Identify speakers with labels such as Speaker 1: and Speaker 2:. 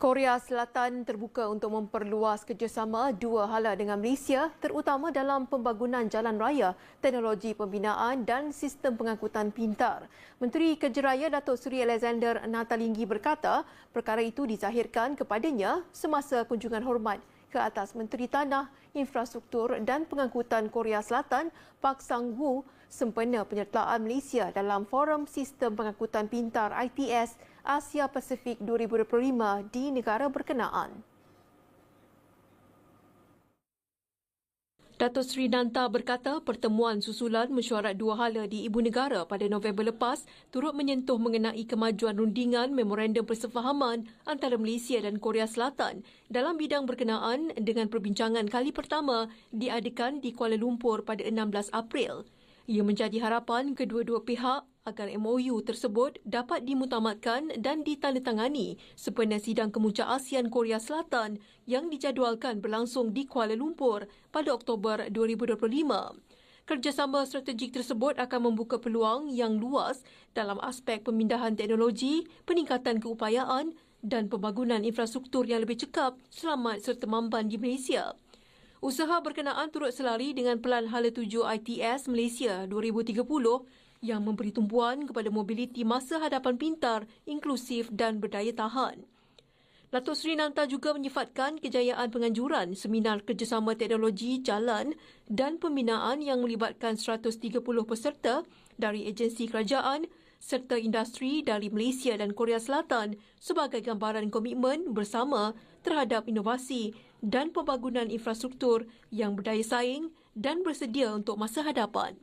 Speaker 1: Korea Selatan terbuka untuk memperluas kerjasama dua hala dengan Malaysia terutama dalam pembangunan jalan raya, teknologi pembinaan dan sistem pengangkutan pintar. Menteri Kerja Raya Datuk Seri Alexander Natalinggi berkata perkara itu dizahirkan kepadanya semasa kunjungan hormat ke atas Menteri Tanah, Infrastruktur dan Pengangkutan Korea Selatan Pak Sang-woo sempena penyertaan Malaysia dalam Forum Sistem Pengangkutan Pintar ITS Asia Pasifik 2025 di negara berkenaan. Datuk Seri Nanta berkata pertemuan susulan mesyuarat dua hala di ibu negara pada November lepas turut menyentuh mengenai kemajuan rundingan memorandum persefahaman antara Malaysia dan Korea Selatan dalam bidang berkenaan dengan perbincangan kali pertama diadakan di Kuala Lumpur pada 16 April. Ia menjadi harapan kedua-dua pihak agar MOU tersebut dapat dimutamatkan dan ditandatangani sempena sidang kemuncak ASEAN Korea Selatan yang dijadualkan berlangsung di Kuala Lumpur pada Oktober 2025. Kerjasama strategik tersebut akan membuka peluang yang luas dalam aspek pemindahan teknologi, peningkatan keupayaan dan pembangunan infrastruktur yang lebih cekap, selamat serta mamban di Malaysia. Usaha berkenaan turut selari dengan Pelan Hala Tuju ITS Malaysia 2030 yang memberi tumpuan kepada mobiliti masa hadapan pintar, inklusif dan berdaya tahan. Datuk Seri Nanta juga menyifatkan kejayaan penganjuran seminar kerjasama teknologi jalan dan pembinaan yang melibatkan 130 peserta dari agensi kerajaan serta industri dari Malaysia dan Korea Selatan sebagai gambaran komitmen bersama terhadap inovasi dan pembangunan infrastruktur yang berdaya saing dan bersedia untuk masa hadapan.